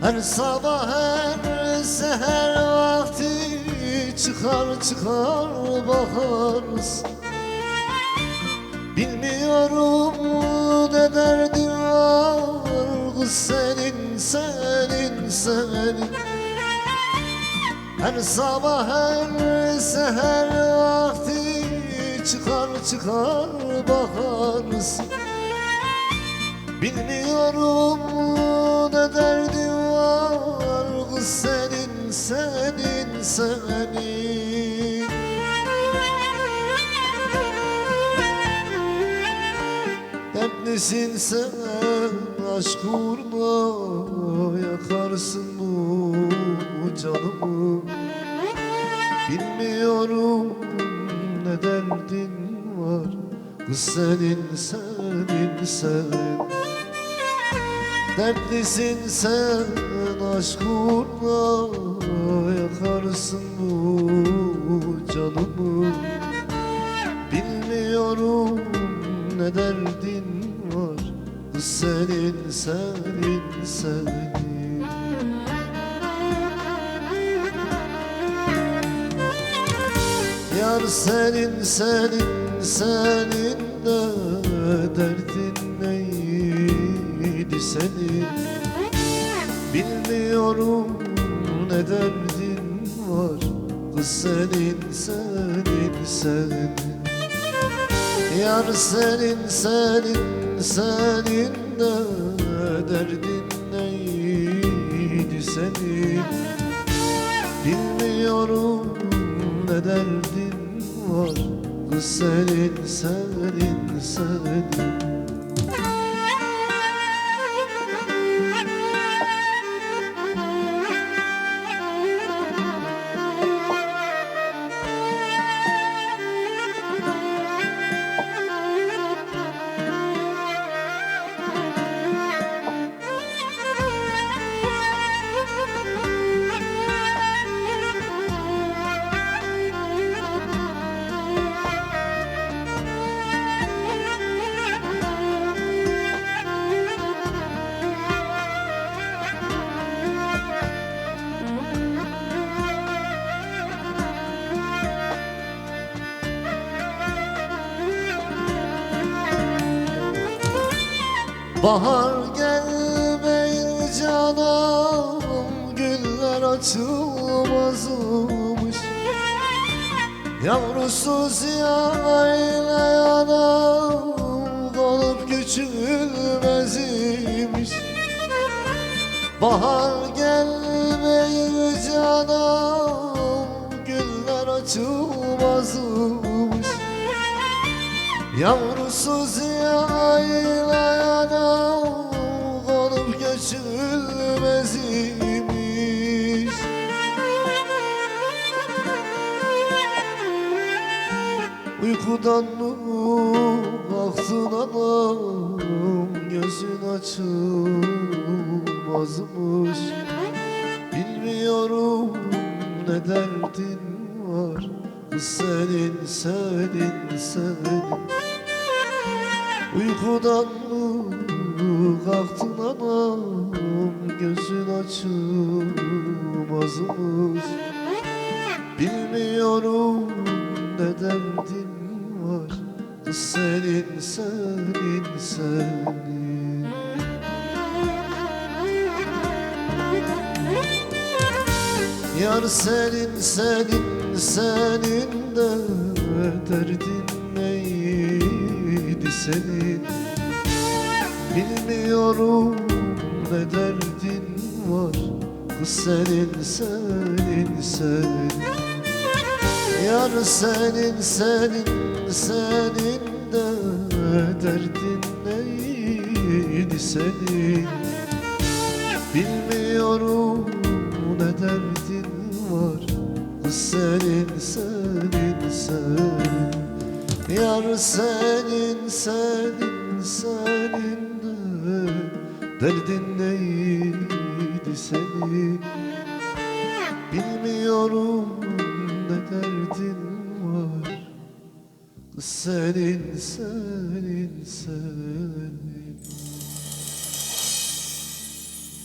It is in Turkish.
Her sabah her seher vakti çıkar çıkar bakarız Bilmiyorum ne derdin var kız senin senin senin Her sabah her seher vakti çıkar çıkar bakarız Bilmiyorum ne derdin senin Dertlisin sen? Aşk uğruna yakarsın bu canımı. Bilmiyorum ne derdin var. Kız senin senin senin. Dertlisin sen? Aşk uğruna senin Yar senin senin senin de derdin neydi senin? Bilmiyorum ne derdin var Kız senin senin senin. Yar senin senin senin de derdin neydi senin? Bilmiyorum ne derdin var. Kız senin senin senin Bahar gelmeyin canım Güller açılmazmış Yavrusuz yayla yanam Kalıp küçülmezmiş Bahar gelmeyin canım Güller açılmazmış Yavrusuz Uykudan mı kalktın anam Gözün açılmazmış Bilmiyorum ne derdin var. Senin senin senin. Uykudan mı kalktın anam? Gözün açılmazmış senin Yar senin senin senin de derdin neydi senin? Bilmiyorum ne derdin var Kız senin senin senin. Yar senin senin senin de derdin neydi senin? Bilmiyorum ne derdin var senin senin senin. Yar senin senin senin de Derdin neydi senin? Bilmiyorum senin senin senin.